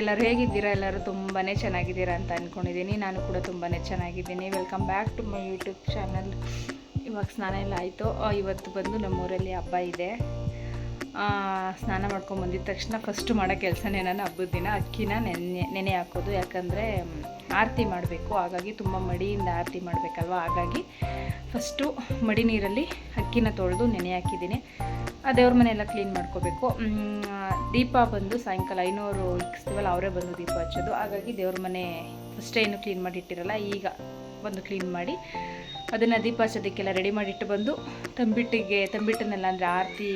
ಎಲ್ಲರೂ ಹೇಗಿದ್ದೀರಾ? ಎಲ್ಲರೂ ತುಂಬಾ ಚೆನ್ನಾಗಿದ್ದೀರಾ ಅಂತ ಅಂದ್ಕೊಂಡಿದ್ದೀನಿ ನಾನು ಕೂಡ ತುಂಬಾ ಚೆನ್ನಾಗಿದ್ದೀನಿ. Welcome back to my YouTube channel ಇವಾಗ ಸ್ನಾನ ಎಲ್ಲ ಆಯಿತು. ಇವತ್ತು ಬಂದು ನಮ್ಮೂರಲ್ಲಿ ಹಬ್ಬ ಇದೆ. ಸ್ನಾನ ಮಾಡ್ಕೊಂಡು ಬಂದಿದ್ದ ತಕ್ಷಣ ಫಸ್ಟ್ ಮಾಡೋ ಕೆಲಸನೇ ನಾನು ಹಬ್ಬದ ದಿನ. ಅಕ್ಕಿನ ನೆನೆ ನೆನೆ ಹಾಕೋದು. ಯಾಕಂದರೆ ಆರತಿ ಮಾಡಬೇಕು. ಹಾಗಾಗಿ ತುಂಬ ಮಡಿಯಿಂದ ಆರತಿ ಮಾಡಬೇಕಲ್ವ? ಹಾಗಾಗಿ ಫಸ್ಟು ಮಡಿ ನೀರಲ್ಲಿ ಅಕ್ಕಿನ ತೊಳೆದು ನೆನೆ ಹಾಕಿದ್ದೀನಿ. ಆ ದೇವ್ರ ಮನೆ ಎಲ್ಲ ಕ್ಲೀನ್ ಮಾಡ್ಕೋಬೇಕು ದೀಪ ಬಂದು ಸಾಯಂಕಾಲ ಐನೂರು ಇಕ್ಸ್ತೀವಲ್ಲ ಅವರೇ ಬಂದು ದೀಪ ಹಚ್ಚೋದು. ಹಾಗಾಗಿ ದೇವ್ರ ಮನೆ ಫಸ್ಟೇ ಏನು ಕ್ಲೀನ್ ಮಾಡಿ ಇಟ್ಟಿರಲ್ಲ, ಈಗ ಬಂದು ಕ್ಲೀನ್ ಮಾಡಿ ಅದನ್ನು ದೀಪ ಹಚ್ಚೋದಕ್ಕೆಲ್ಲ ರೆಡಿ ಮಾಡಿಟ್ಟು ಬಂದು ತಂಬಿಟ್ಟಿಗೆ, ತಂಬಿಟ್ಟನ್ನೆಲ್ಲ ಅಂದರೆ ಆರತಿ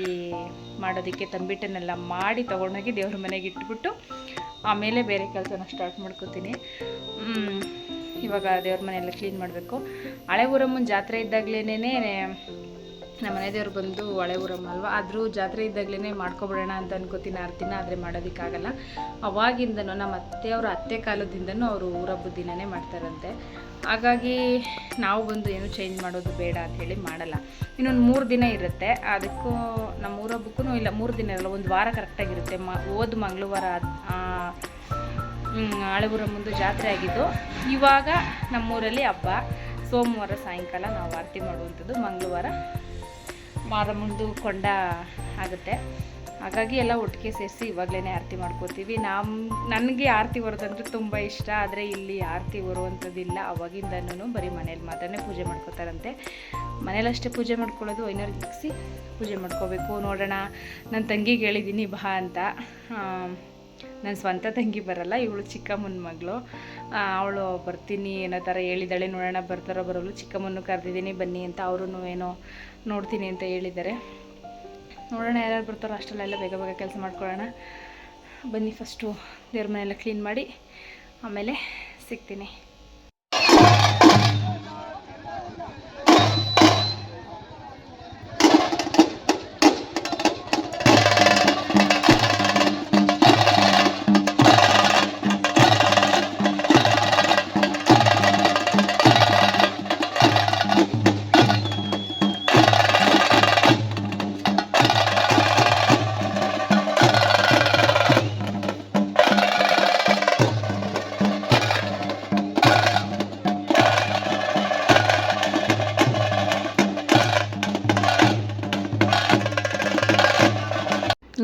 ಮಾಡೋದಕ್ಕೆ ತಂಬಿಟ್ಟನ್ನೆಲ್ಲ ಮಾಡಿ ತೊಗೊಂಡೋಗಿ ದೇವ್ರ ಮನೆಗೆ ಇಟ್ಬಿಟ್ಟು ಆಮೇಲೆ ಬೇರೆ ಕೆಲಸನ ಸ್ಟಾರ್ಟ್ ಮಾಡ್ಕೋತೀನಿ. ಇವಾಗ ದೇವ್ರ ಮನೆಯೆಲ್ಲ ಕ್ಲೀನ್ ಮಾಡಬೇಕು. ಹಳೆ ಊರಮ್ಮನ ಜಾತ್ರೆ ಇದ್ದಾಗಲೇ ನಮ್ಮ ಮನೆ ದೇವ್ರು ಬಂದು ಹೊಳೆ ಊರಮ್ಮ ಅಲ್ವಾ ಆದರೂ ಜಾತ್ರೆ ಇದ್ದಾಗಲೇ ಮಾಡ್ಕೊಬಿಡೋಣ ಅಂತ ಅನ್ಕೋತೀನಿ ಆರ್ತಿನ, ಆದರೆ ಮಾಡೋದಕ್ಕಾಗಲ್ಲ. ಅವಾಗಿಂದನೂ ನಮ್ಮ ಅತ್ತೆಯವ್ರ ಅತ್ತೆ ಕಾಲದಿಂದನೂ ಅವರು ಊರಬ್ಬ ದಿನನೇ ಮಾಡ್ತಾರಂತೆ. ಹಾಗಾಗಿ ನಾವು ಬಂದು ಏನು ಚೇಂಜ್ ಮಾಡೋದು ಬೇಡ ಅಂತ ಹೇಳಿ ಮಾಡಲ್ಲ. ಇನ್ನೊಂದು ಮೂರು ದಿನ ಇರುತ್ತೆ. ಅದಕ್ಕೂ ನಮ್ಮ ಊರಬ್ಬಕ್ಕೂ ಇಲ್ಲ, ಮೂರು ದಿನ ಇರಲ್ಲ, ಒಂದು ವಾರ ಕರೆಕ್ಟಾಗಿರುತ್ತೆ ಮ, ಹೋದ ಮಂಗಳವಾರ ಆಳೆಗೂರ ಮುಂದೆ ಜಾತ್ರೆ ಆಗಿದ್ದು. ಇವಾಗ ನಮ್ಮೂರಲ್ಲಿ ಹಬ್ಬ. ಸೋಮವಾರ ಸಾಯಂಕಾಲ ನಾವು ಆರತಿ ಮಾಡುವಂಥದ್ದು ಮಂಗಳವಾರ. ಮಾರಮ್ಮಂದು ಕೊಂಡ ಆಗುತ್ತೆ. ಹಾಗಾಗಿ ಎಲ್ಲ ಒಟ್ಟಿಗೆ ಸೇರಿಸಿ ಇವಾಗಲೇ ಆರತಿ ಮಾಡ್ಕೋತೀವಿ. ನಮ್ಮ ನನಗೆ ಆರತಿ ಬರೋದಂದ್ರೆ ತುಂಬ ಇಷ್ಟ. ಆದರೆ ಇಲ್ಲಿ ಆರತಿ ಬರುವಂಥದ್ದಿಲ್ಲ. ಅವಾಗಿಂದನೂ ಬರೀ ಮನೇಲಿ ಮಾತ್ರನೇ ಪೂಜೆ ಮಾಡ್ಕೋತಾರಂತೆ. ಮನೇಲಷ್ಟೇ ಪೂಜೆ ಮಾಡ್ಕೊಳ್ಳೋದು ಐನೂರು ಇಕ್ಸಿ ಪೂಜೆ ಮಾಡ್ಕೋಬೇಕು. ನೋಡೋಣ. ನನ್ನ ತಂಗಿಗೆ ಹೇಳಿದ್ದೀನಿ ಬಾ ಅಂತ. ನನ್ನ ಸ್ವಂತ ತಂಗಿ ಬರಲ್ಲ, ಇವಳು ಚಿಕ್ಕಮ್ಮನ ಮಗಳು. ಅವಳು ಬರ್ತೀನಿ, ಏನೋ ಥರ ಹೇಳಿದ್ದಾಳೆ ನೋಡೋಣ ಬರ್ತಾರೋ ಬರೋಲ್ಲ ಚಿಕ್ಕಮ್ಮನ್ನು ಕರೆದಿದ್ದೀನಿ, ಬನ್ನಿ ಅಂತ ಅವರು ಏನೋ ನೋಡ್ತೀನಿ ಅಂತ ಹೇಳಿದ್ದಾರೆ. ನೋಡೋಣ ಯಾರ್ಯಾರು ಬರ್ತಾರೋ ಅಷ್ಟರಲ್ಲೆಲ್ಲ ಬೇಗ ಬೇಗ ಕೆಲಸ ಮಾಡ್ಕೊಳ್ಳೋಣ. ಬನ್ನಿ ಫಸ್ಟು ದೇವ್ರ ಮನೆಯೆಲ್ಲ ಕ್ಲೀನ್ ಮಾಡಿ, ಆಮೇಲೆ ಸಿಗ್ತೀನಿ.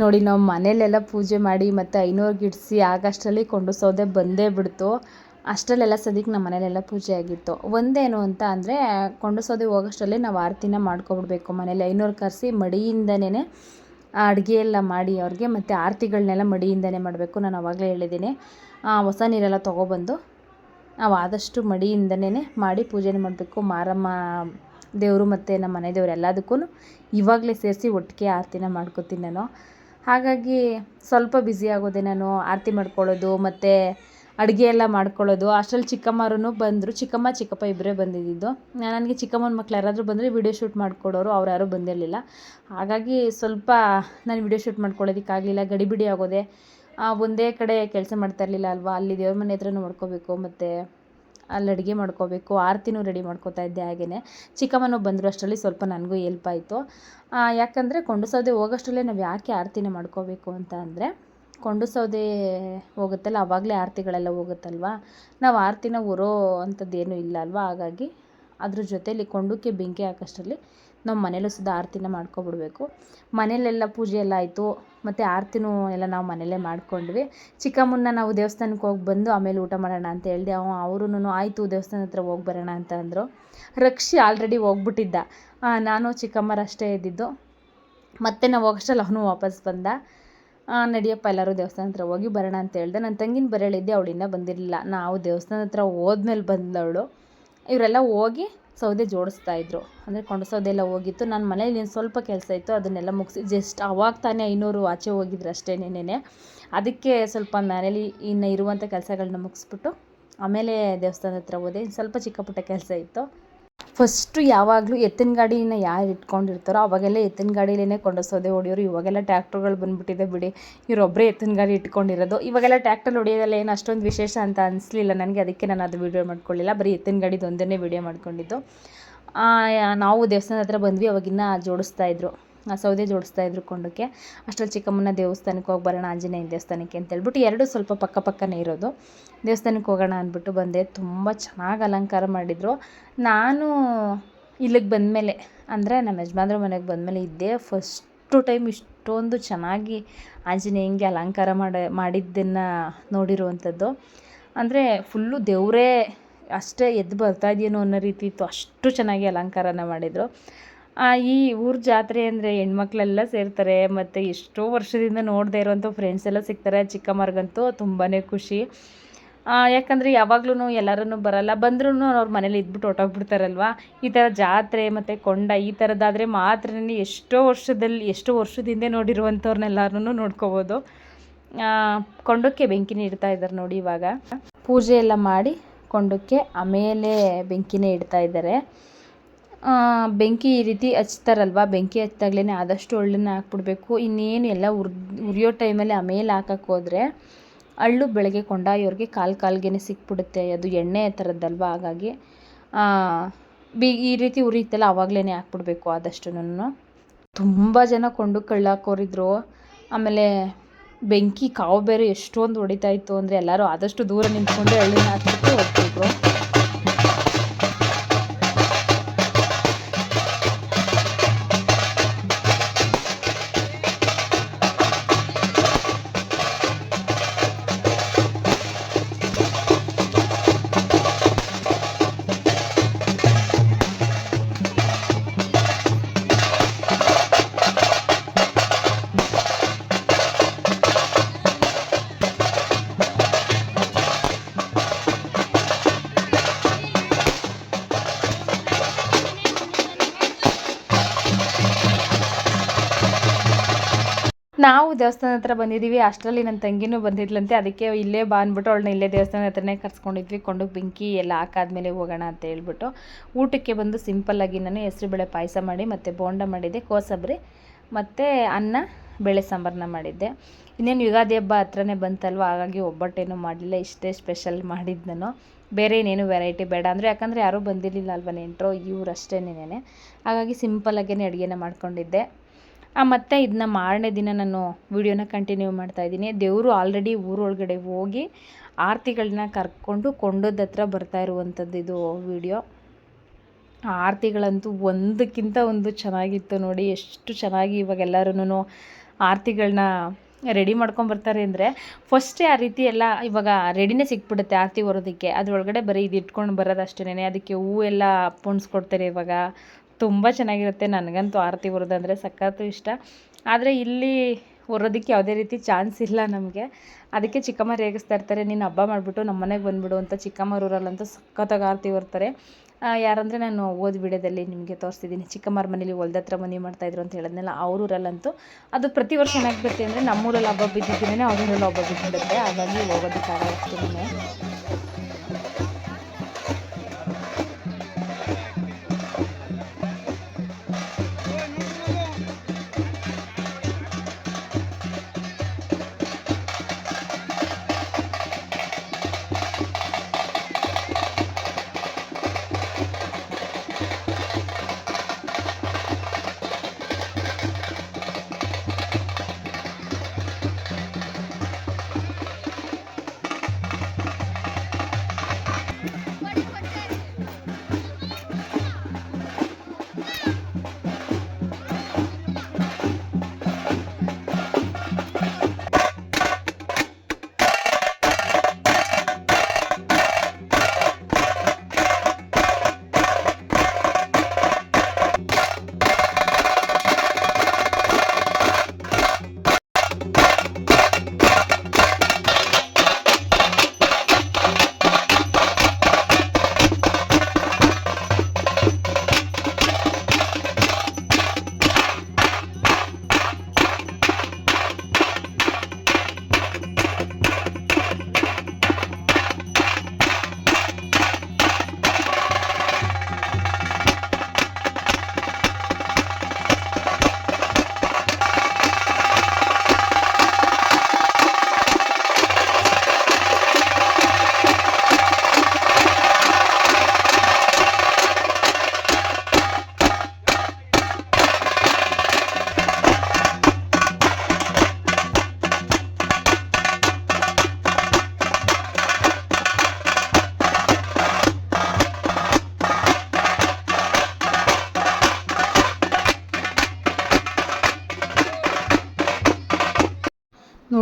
ನೋಡಿ, ನಾವು ಮನೇಲೆಲ್ಲ ಪೂಜೆ ಮಾಡಿ ಮತ್ತು ಐನೂರು ಗಿಡಿಸಿ ಆಗಷ್ಟರಲ್ಲಿ ಕೊಂಡು ಸೌದೆ ಬಂದೇ ಬಿಡ್ತು. ಅಷ್ಟರಲ್ಲೆಲ್ಲ ಸದ್ಯಕ್ಕೆ ನಮ್ಮ ಮನೇಲೆಲ್ಲ ಪೂಜೆ ಆಗಿತ್ತು. ಒಂದೇನು ಅಂತ ಅಂದರೆ ಕೊಂಡು ಸೌದೆ ಹೋಗೋಷ್ಟರಲ್ಲಿ ನಾವು ಆರತಿನ ಮಾಡ್ಕೊಬಿಡ್ಬೇಕು. ಮನೇಲಿ ಐನೂರು ಕರೆಸಿ ಮಡಿಯಿಂದನೇ ಅಡುಗೆ ಎಲ್ಲ ಮಾಡಿ ಅವ್ರಿಗೆ ಮತ್ತು ಆರತಿಗಳನ್ನೆಲ್ಲ ಮಡಿಯಿಂದನೇ ಮಾಡಬೇಕು. ನಾನು ಅವಾಗಲೇ ಹೇಳಿದ್ದೀನಿ. ಹೊಸ ನೀರೆಲ್ಲ ತೊಗೊಬಂದು ನಾವು ಆದಷ್ಟು ಮಡಿಯಿಂದನೇ ಮಾಡಿ ಪೂಜೆನ ಮಾಡಬೇಕು. ಮಾರಮ್ಮ ದೇವರು ಮತ್ತು ನಮ್ಮ ಮನೆ ದೇವರು ಎಲ್ಲದಕ್ಕೂ ಇವಾಗಲೇ ಸೇರಿಸಿ ಒಟ್ಟಿಗೆ ಆರತಿನ ಮಾಡ್ಕೋತೀನಿ ನಾನು. ಹಾಗಾಗಿ ಸ್ವಲ್ಪ ಬ್ಯುಸಿ ಆಗೋದೆ ನಾನು, ಆರತಿ ಮಾಡ್ಕೊಳ್ಳೋದು ಮತ್ತು ಅಡುಗೆ ಎಲ್ಲ ಮಾಡ್ಕೊಳ್ಳೋದು. ಅಷ್ಟ್ರಲ್ಲಿ ಚಿಕ್ಕಮ್ಮರೂ ಬಂದರು, ಚಿಕ್ಕಮ್ಮ, ಚಿಕ್ಕಪ್ಪ ಇಬ್ಬರೇ ಬಂದಿದ್ದು. ನನಗೆ ಚಿಕ್ಕಮ್ಮನ ಮಕ್ಳು ಯಾರಾದರೂ ಬಂದರೆ ವಿಡಿಯೋ ಶೂಟ್ ಮಾಡಿಕೊಡೋರು, ಅವ್ರು ಯಾರೂ ಬಂದಿರಲಿಲ್ಲ. ಹಾಗಾಗಿ ಸ್ವಲ್ಪ ನಾನು ವಿಡಿಯೋ ಶೂಟ್ ಮಾಡ್ಕೊಳ್ಳೋದಕ್ಕಾಗಲಿಲ್ಲ, ಗಡಿಬಿಡಿ ಆಗೋದೆ. ಒಂದೇ ಕಡೆ ಕೆಲಸ ಮಾಡ್ತಾ ಇರಲಿಲ್ಲ ಅಲ್ವಾ? ಅಲ್ಲಿ ದೇವ್ರ ಮನೆ ಹತ್ರನೂ ಮಾಡ್ಕೋಬೇಕು, ಮತ್ತು ಅಲ್ಲಿ ಅಡುಗೆ ಮಾಡ್ಕೋಬೇಕು, ಆರತಿನೂ ರೆಡಿ ಮಾಡ್ಕೋತಾ ಇದ್ದೆ ಹಾಗೆಯೇ ಚಿಕ್ಕಮ್ಮನೂ ಬಂದರು ಅಷ್ಟರಲ್ಲಿ ಸ್ವಲ್ಪ ನನಗೂ ಹೆಲ್ಪ್ ಆಯಿತು. ಯಾಕಂದರೆ ಕೊಂಡು ಸೌದೆ ಹೋಗೋಷ್ಟರಲ್ಲೇ ನಾವು ಯಾಕೆ ಆರತಿನ ಮಾಡ್ಕೋಬೇಕು ಅಂತ ಅಂದರೆ, ಕೊಂಡು ಸೌದೆ ಹೋಗುತ್ತಲ್ಲ ಆವಾಗಲೇ ಆರತಿಗಳೆಲ್ಲ ಹೋಗುತ್ತಲ್ವಾ? ನಾವು ಆರತಿನ ಉರೋ ಅಂಥದ್ದೇನೂ ಇಲ್ಲ ಅಲ್ವಾ? ಹಾಗಾಗಿ ಅದ್ರ ಜೊತೆಯಲ್ಲಿ ಕೊಂಡಕ್ಕೆ ಬೆಂಕಿ ಹಾಕೋಷ್ಟರಲ್ಲಿ ನಾವು ಮನೇಲೂ ಸುದ ಆರತಿನ ಮಾಡ್ಕೊಬಿಡ್ಬೇಕು. ಮನೇಲೆಲ್ಲ ಪೂಜೆ ಎಲ್ಲ ಆಯಿತು, ಮತ್ತು ಆರತಿನೂ ಎಲ್ಲ ನಾವು ಮನೇಲೇ ಮಾಡ್ಕೊಂಡ್ವಿ. ಚಿಕ್ಕಮ್ಮನ್ನ ನಾವು ದೇವಸ್ಥಾನಕ್ಕೆ ಹೋಗಿ ಬಂದು ಆಮೇಲೆ ಊಟ ಮಾಡೋಣ ಅಂತ ಹೇಳಿದೆ, ಅವ ಅವ್ರೂ ಆಯಿತು ದೇವಸ್ಥಾನ ಹತ್ರ ಹೋಗಿ ಬರೋಣ ಅಂತ ಅಂದರು. ರಕ್ಷಿ ಆಲ್ರೆಡಿ ಹೋಗ್ಬಿಟ್ಟಿದ್ದ. ನಾನು ಚಿಕ್ಕಮ್ಮರಷ್ಟೇ ಇದ್ದಿದ್ದು. ಮತ್ತೆ ನಾವು ಹೋಗೋಷ್ಟರಲ್ಲಿ ಅವನು ವಾಪಸ್ ಬಂದ. ನಡಿಯಪ್ಪ ಎಲ್ಲರೂ ದೇವಸ್ಥಾನ ಹತ್ರ ಹೋಗಿ ಬರೋಣ ಅಂತ ಹೇಳ್ದೆ. ನನ್ನ ತಂಗಿನ ಬರೆಳಿದ್ದೆ ಅವಳಿಂದ ಬಂದಿರಲಿಲ್ಲ. ನಾವು ದೇವಸ್ಥಾನ ಹತ್ರ ಹೋದ್ಮೇಲೆ ಬಂದವಳು. ಇವರೆಲ್ಲ ಹೋಗಿ ಸೌದೆ ಜೋಡಿಸ್ತಾ ಇದ್ರು. ಅಂದರೆ ಕೊಂಡ ಸೌದೆ ಎಲ್ಲ ಹೋಗಿತ್ತು. ನನ್ನ ಮನೇಲಿ ಇನ್ನು ಸ್ವಲ್ಪ ಕೆಲಸ ಇತ್ತು. ಅದನ್ನೆಲ್ಲ ಮುಗಿಸಿ ಜಸ್ಟ್ ಅವಾಗ ತಾನೇ ಐನೂರು ಆಚೆ ಹೋಗಿದ್ರು ಅಷ್ಟೇ ನೆನೆ ಅದಕ್ಕೆ ಸ್ವಲ್ಪ ಮನೇಲಿ ಇನ್ನು ಇರುವಂಥ ಕೆಲಸಗಳನ್ನ ಮುಗಿಸ್ಬಿಟ್ಟು ಆಮೇಲೆ ದೇವಸ್ಥಾನದ ಹತ್ರ ಹೋದೆ. ಸ್ವಲ್ಪ ಚಿಕ್ಕ ಪುಟ್ಟ ಕೆಲಸ ಇತ್ತು. ಫಸ್ಟು ಯಾವಾಗಲೂ ಎತ್ತಿನ ಗಾಡಿನ ಯಾರು ಇಟ್ಕೊಂಡಿರ್ತಾರೋ ಅವಾಗೆಲ್ಲ ಎತ್ತಿನ ಗಾಡಿಲೇ ಕೊಂಡೋಸೋದೆ ಸೌದೆ ಹೊಡಿಯೋರು. ಇವಾಗೆಲ್ಲ ಟ್ಯಾಕ್ಟ್ರುಗಳು ಬಂದುಬಿಟ್ಟಿದೆ ಬಿಡಿ. ಇವರೊಬ್ಬರೇ ಎತ್ತಿನ ಗಾಡಿ ಇಟ್ಕೊಂಡಿರೋದು. ಇವಾಗೆಲ್ಲ ಟ್ಯಾಕ್ಟರ್ ಹೊಡಿಯೋದೆಲ್ಲ ಏನು ಅಷ್ಟೊಂದು ವಿಶೇಷ ಅಂತ ಅನಿಸ್ಲಿಲ್ಲ. ನನಗೆ ಅದಕ್ಕೆ ನಾನು ಅದು ವೀಡಿಯೋ ಮಾಡ್ಕೊಳ್ಳಿಲ್ಲ. ಬರೀ ಎತ್ತಿನ ಗಾಡಿದು ವೀಡಿಯೋ ಮಾಡ್ಕೊಂಡಿದ್ದು. ನಾವು ದೇವಸ್ಥಾನದ ಹತ್ರ ಬಂದ್ವಿ. ಅವಾಗಿನ್ನ ಜೋಡಿಸ್ತಾ ಇದ್ರು. ಸೌದೆ ಜೋಡಿಸ್ತಾ ಇದ್ರು ಕೊಂಡಕ್ಕೆ. ಅಷ್ಟರಲ್ಲಿ ಚಿಕ್ಕಮ್ಮನ ದೇವಸ್ಥಾನಕ್ಕೆ ಹೋಗಿ ಬರೋಣ ಆಂಜನೇಯ ದೇವಸ್ಥಾನಕ್ಕೆ ಅಂತ ಹೇಳ್ಬಿಟ್ಟು ಎರಡು ಸ್ವಲ್ಪ ಪಕ್ಕ ಪಕ್ಕನೇ ಇರೋದು. ದೇವಸ್ಥಾನಕ್ಕೆ ಹೋಗೋಣ ಅಂದ್ಬಿಟ್ಟು ಬಂದೆ. ತುಂಬ ಚೆನ್ನಾಗಿ ಅಲಂಕಾರ ಮಾಡಿದರು. ನಾನು ಇಲ್ಲಿಗೆ ಬಂದಮೇಲೆ, ಅಂದರೆ ನಮ್ಮ ಯಜಮಾನ್ರ ಮನೆಗೆ ಬಂದಮೇಲೆ ಇದ್ದೇ ಫಸ್ಟು ಟೈಮ್ ಇಷ್ಟೊಂದು ಚೆನ್ನಾಗಿ ಆಂಜನೇಯಂಗೆ ಅಲಂಕಾರ ಮಾಡಿ, ಮಾಡಿದ್ದನ್ನು ನೋಡಿರುವಂಥದ್ದು. ಅಂದರೆ ಫುಲ್ಲು ದೇವರೇ ಅಷ್ಟೇ ಎದ್ದು ಬರ್ತಾ ಇದೆಯೇನೋ ಅನ್ನೋ ರೀತಿ ಇತ್ತು. ಅಷ್ಟು ಚೆನ್ನಾಗಿ ಅಲಂಕಾರನ ಮಾಡಿದರು. ಈ ಊರ ಜಾತ್ರೆ ಅಂದರೆ ಹೆಣ್ಮಕ್ಳೆಲ್ಲ ಸೇರ್ತಾರೆ, ಮತ್ತು ಎಷ್ಟೋ ವರ್ಷದಿಂದ ನೋಡದೇ ಇರೋಂಥ ಫ್ರೆಂಡ್ಸ್ ಎಲ್ಲ ಸಿಗ್ತಾರೆ ಚಿಕ್ಕಮ್ಮರಿಗಂತೂ ತುಂಬಾ ಖುಷಿ. ಯಾಕಂದರೆ ಯಾವಾಗ್ಲೂ ಎಲ್ಲರೂ ಬರಲ್ಲ ಬಂದ್ರೂ ಅವ್ರ ಮನೇಲಿ ಇದ್ಬಿಟ್ಟು ಹೊಟ್ಟೋಗ್ಬಿಡ್ತಾರಲ್ವಾ ಈ ಥರ ಜಾತ್ರೆ ಮತ್ತು ಕೊಂಡ, ಈ ಥರದ್ದಾದರೆ ಮಾತ್ರನೇ ಎಷ್ಟೋ ವರ್ಷದಲ್ಲಿ ಎಷ್ಟೋ ವರ್ಷದಿಂದ ನೋಡಿರುವಂಥವ್ರನ್ನೆಲ್ಲರೂ ನೋಡ್ಕೋಬೋದು. ಕೊಂಡಕ್ಕೆ ಬೆಂಕಿನ ಇಡ್ತಾ ಇದ್ದಾರೆ ನೋಡಿ ಇವಾಗ. ಪೂಜೆ ಎಲ್ಲ ಮಾಡಿ ಕೊಂಡಕ್ಕೆ ಆಮೇಲೆ ಬೆಂಕಿನೇ ಇಡ್ತಾ ಇದ್ದಾರೆ ಬೆಂಕಿ ಈ ರೀತಿ ಹಚ್ತಾರಲ್ವ? ಬೆಂಕಿ ಹಚ್ದಾಗ್ಲೇ ಆದಷ್ಟು ಒಳ್ಳನ್ನ ಹಾಕ್ಬಿಡ್ಬೇಕು. ಇನ್ನೇನು ಎಲ್ಲ ಉರ್, ಉರಿಯೋ ಟೈಮಲ್ಲಿ ಆಮೇಲೆ ಹಾಕಕ್ಕೆ ಹೋದರೆ ಅಳ್ಳು ಬೆಳಗ್ಗೆ ಕೊಂಡಾಯೋರಿಗೆ ಕಾಲು ಕಾಲ್ಗೆ ಸಿಕ್ಬಿಡುತ್ತೆ. ಅದು ಎಣ್ಣೆ ಥರದ್ದಲ್ವ? ಹಾಗಾಗಿ ಬಿ, ಈ ರೀತಿ ಉರಿಯುತ್ತಲ್ಲ ಆವಾಗಲೇ ಹಾಕ್ಬಿಡ್ಬೇಕು ಆದಷ್ಟುನು ತುಂಬ ಜನ ಕೊಂಡು ಕಳ್ಳಾಕೋರಿದ್ರು. ಆಮೇಲೆ ಬೆಂಕಿ ಕಾವು ಬೇರೆ ಎಷ್ಟೊಂದು ಹೊಡಿತಾ ಇತ್ತು ಅಂದರೆ ಎಲ್ಲರೂ ಆದಷ್ಟು ದೂರ ನಿಂತ್ಕೊಂಡು ಎಳ್ಳಿನ ಹಾಕ್ಬಿಟ್ಟು ಹೋಗ್ತಿದ್ರು. ದೇವಸ್ಥಾನ ಹತ್ರ ಬಂದಿದ್ದೀವಿ ಅಷ್ಟರಲ್ಲಿ ನನ್ನ ತಂಗಿನೂ ಬಂದಿದ್ಲಂತೆ. ಅದಕ್ಕೆ ಇಲ್ಲೇ ಬಾ ಅಂದ್ಬಿಟ್ಟು ಅವಳನ್ನ ಇಲ್ಲೇ ದೇವಸ್ಥಾನ ಹತ್ರನೇ ಕರ್ಸ್ಕೊಂಡಿದ್ವಿ. ಕೊಂಡು ಬೆಂಕಿ ಎಲ್ಲ ಹಾಕಾದ್ಮೇಲೆ ಹೋಗೋಣ ಅಂತ ಹೇಳ್ಬಿಟ್ಟು ಊಟಕ್ಕೆ ಬಂದು ಸಿಂಪಲ್ಲಾಗಿ ನಾನು ಹೆಸರುಬೇಳೆ ಪಾಯಸ ಮಾಡಿ ಮತ್ತು ಬೋಂಡ ಮಾಡಿದ್ದೆ, ಕೋಸಂಬರಿ ಮತ್ತು ಅನ್ನ, ಬೇಳೆ ಸಾಂಬಾರನ್ನ ಮಾಡಿದ್ದೆ. ಇನ್ನೇನು ಯುಗಾದಿ ಹಬ್ಬ ಹತ್ರನೇ ಬಂತಲ್ವ? ಹಾಗಾಗಿ ಒಬ್ಬಟ್ಟೇನು ಮಾಡಲಿಲ್ಲ. ಇಷ್ಟೇ ಸ್ಪೆಷಲ್ ಮಾಡಿದ್ದು ಬೇರೆ ಇನ್ನೇನು ವೆರೈಟಿ ಬೇಡ. ಅಂದರೆ ಯಾಕಂದರೆ ಯಾರೂ ಬಂದಿರಲಿಲ್ಲ ಅಲ್ವ ನೆಂಟರು? ಇವ್ರು ಅಷ್ಟೇನೇನೆ ಹಾಗಾಗಿ ಸಿಂಪಲ್ಲಾಗೇ ಅಡುಗೆನ ಮಾಡ್ಕೊಂಡಿದ್ದೆ. ಮತ್ತು ಇದನ್ನ ಮಾರನೇ ದಿನ ನಾನು ವಿಡಿಯೋನ ಕಂಟಿನ್ಯೂ ಮಾಡ್ತಾ ಇದ್ದೀನಿ. ದೇವರು ಆಲ್ರೆಡಿ ಊರೊಳಗಡೆ ಹೋಗಿ ಆರತಿಗಳನ್ನ ಕರ್ಕೊಂಡು ಕೊಂಡದ ಹತ್ರ ಬರ್ತಾ ಇರುವಂಥದ್ದು ಇದು ವಿಡಿಯೋ. ಆರತಿಗಳಂತೂ ಒಂದಕ್ಕಿಂತ ಒಂದು ಚೆನ್ನಾಗಿತ್ತು ನೋಡಿ, ಎಷ್ಟು ಚೆನ್ನಾಗಿ ಇವಾಗ ಎಲ್ಲರೂ ಆರತಿಗಳನ್ನ ರೆಡಿ ಮಾಡ್ಕೊಂಬರ್ತಾರೆ ಅಂದರೆ ಫಸ್ಟೇ ಆ ರೀತಿ ಎಲ್ಲ ಇವಾಗ ರೆಡಿನೇ ಸಿಕ್ಬಿಡುತ್ತೆ ಆರತಿ ಬರೋದಕ್ಕೆ ಅದರೊಳಗಡೆ ಬರೀ ಇದು ಇಟ್ಕೊಂಡು ಬರೋದು ಅಷ್ಟೇ ಅದಕ್ಕೆ ಹೂವೆಲ್ಲ ಪೋಣಿಸ್ಕೊಡ್ತಾರೆ ಇವಾಗ. ತುಂಬ ಚೆನ್ನಾಗಿರುತ್ತೆ ನನಗಂತೂ ಆರತಿ ಅಂದರೆ ಸಖತ್ತು ಇಷ್ಟ. ಆದರೆ ಇಲ್ಲಿ ಹೊರೋದಕ್ಕೆ ಯಾವುದೇ ರೀತಿ ಚಾನ್ಸ್ ಇಲ್ಲ ನಮಗೆ. ಅದಕ್ಕೆ ಚಿಕ್ಕಮ್ಮ ರೇಗಿಸ್ತಾ ಇರ್ತಾರೆ, ನೀನು ಹಬ್ಬ ಮಾಡಿಬಿಟ್ಟು ನಮ್ಮ ಮನೆಗೆ ಬಂದುಬಿಡು ಅಂತ ಚಿಕ್ಕಮ್ಮ ಊರಲ್ಲಂತೂ ಸಖತ್ತಾಗಿ ಆರತಿ ಹೊರ್ತಾರೆ ಯಾರಂದರೆ ನಾನು ಓದ್ ವಿಡಿಯೋದಲ್ಲಿ ನಿಮಗೆ ತೋರಿಸ್ತಿದ್ದೀನಿ. ಚಿಕ್ಕಮ್ಮರ ಮನೇಲಿ ಒಲ್ದ ಹತ್ರ ಮನೆ ಮಾಡ್ತಾಯಿದ್ರು ಅಂತ ಹೇಳಿದ್ನಲ್ಲ ಊರಲ್ಲಂತೂ. ಅದು ಪ್ರತಿ ವರ್ಷ ಏನಾಗ್ಬಿಡುತ್ತೆ ಅಂದರೆ ನಮ್ಮೂರಲ್ಲಿ ಹಬ್ಬ ಬಿದ್ದಿದ್ದೀನೇ ಅವ್ರ ಊರಲ್ಲಿ ಹಬ್ಬ ಬಿದ್ದುಬಿಡುತ್ತೆ ಹಾಗಾಗಿ ಹೋಗೋದಕ್ಕಾಗಲ್ಲ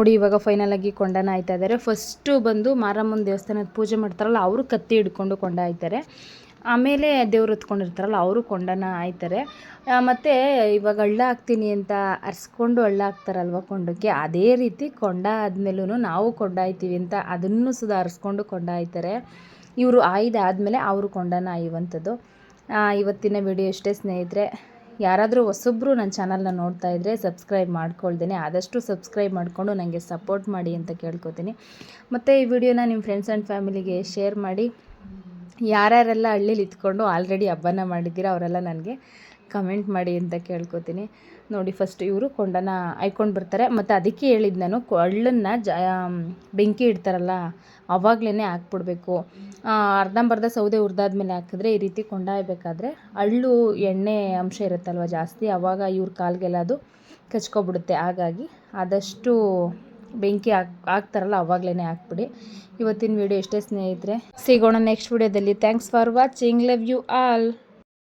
ನೋಡಿ ಇವಾಗ ಫೈನಲ್ ಆಗಿ ಕೊಂಡನ ಆಯ್ತಾ ಇದ್ದಾರೆ ಫಸ್ಟು ಬಂದು ಮಾರಮ್ಮನ ದೇವಸ್ಥಾನದ ಪೂಜೆ ಮಾಡ್ತಾರಲ್ಲ, ಅವರು ಕತ್ತಿ ಹಿಡ್ಕೊಂಡು ಕೊಂಡ ಆಯ್ತಾರೆ. ಆಮೇಲೆ ದೇವ್ರು ಹೊತ್ಕೊಂಡಿರ್ತಾರಲ್ಲ ಅವರು ಕೊಂಡನ ಆಯ್ತಾರೆ. ಮತ್ತು ಇವಾಗ ಹಳ್ಳ ಹಾಕ್ತೀನಿ ಅಂತ ಅರ್ಸ್ಕೊಂಡು ಹಳ್ಳ ಹಾಕ್ತಾರಲ್ವ ಕೊಂಡಕ್ಕೆ, ಅದೇ ರೀತಿ ಕೊಂಡ ಆದ್ಮೇಲೂ ನಾವು ಕೊಂಡ ಆಯ್ತೀವಿ ಅಂತ ಅದನ್ನು ಸುಧಾ ಅರ್ಸ್ಕೊಂಡು ಕೊಂಡ ಆಯ್ತಾರೆ. ಇವರು ಆಯ್ದ ಆದಮೇಲೆ ಅವರು ಕೊಂಡನ ಆಯುವಂಥದ್ದು ಇವತ್ತಿನ ವಿಡಿಯೋ ಇಷ್ಟೇ ಸ್ನೇಹಿತರೆ. ಯಾರಾದರೂ ಹೊಸಬ್ರು ನನ್ನ ಚಾನಲ್ನ ನೋಡ್ತಾ ಇದ್ದರೆ ಸಬ್ಸ್ಕ್ರೈಬ್ ಮಾಡ್ಕೊಳ್ದೇನೆ. ಆದಷ್ಟು ಸಬ್ಸ್ಕ್ರೈಬ್ ಮಾಡಿಕೊಂಡು ನನಗೆ ಸಪೋರ್ಟ್ ಮಾಡಿ ಅಂತ ಕೇಳ್ಕೊತೀನಿ. ಮತ್ತು ಈ ವಿಡಿಯೋನ ನಿಮ್ಮ ಫ್ರೆಂಡ್ಸ್ ಆ್ಯಂಡ್ ಫ್ಯಾಮಿಲಿಗೆ ಶೇರ್ ಮಾಡಿ. ಯಾರ್ಯಾರೆಲ್ಲ ಹಳ್ಳಿಲಿ ಇದ್ಕೊಂಡು ಆಲ್ರೆಡಿ ಹಬ್ಬನ ಮಾಡಿದ್ದೀರಾ ಅವರೆಲ್ಲ ನನಗೆ ಕಮೆಂಟ್ ಮಾಡಿ ಅಂತ ಕೇಳ್ಕೊತೀನಿ. ನೋಡಿ ಫಸ್ಟ್ ಇವರು ಕೊಂಡನ ಆಯ್ಕೊಂಡು ಬರ್ತಾರೆ. ಮತ್ತು ಅದಕ್ಕೆ ಹೇಳಿದ್ದು ನಾನು ಕೊ- ಹಳ್ಳನ್ನ ಜ ಬೆಂಕಿ ಇಡ್ತಾರಲ್ಲ ಅವಾಗಲೇ ಹಾಕ್ಬಿಡ್ಬೇಕು. ಅರ್ಧಂಬರ್ಧ ಸೌದೆ ಹುರಿದಾದ್ಮೇಲೆ ಹಾಕಿದ್ರೆ ಈ ರೀತಿ ಕೊಂಡಾಯಬೇಕಾದ್ರೆ ಹಳ್ಳು ಎಣ್ಣೆ ಅಂಶ ಇರುತ್ತಲ್ವ ಜಾಸ್ತಿ ಆವಾಗ ಇವ್ರ ಕಾಲಿಗೆಲ್ಲ ಅದು ಕಚ್ಕೊಬಿಡುತ್ತೆ. ಹಾಗಾಗಿ ಆದಷ್ಟು ಬೆಂಕಿ ಹಾಕ್, ಹಾಕ್ತಾರಲ್ಲ ಅವಾಗಲೇ ಹಾಕ್ಬಿಡಿ. ಇವತ್ತಿನ ವಿಡಿಯೋ ಎಷ್ಟೇ ಸ್ನೇಹಿತರೆ. ಸಿಗೋಣ ನೆಕ್ಸ್ಟ್ ವಿಡಿಯೋದಲ್ಲಿ thanks for watching love you all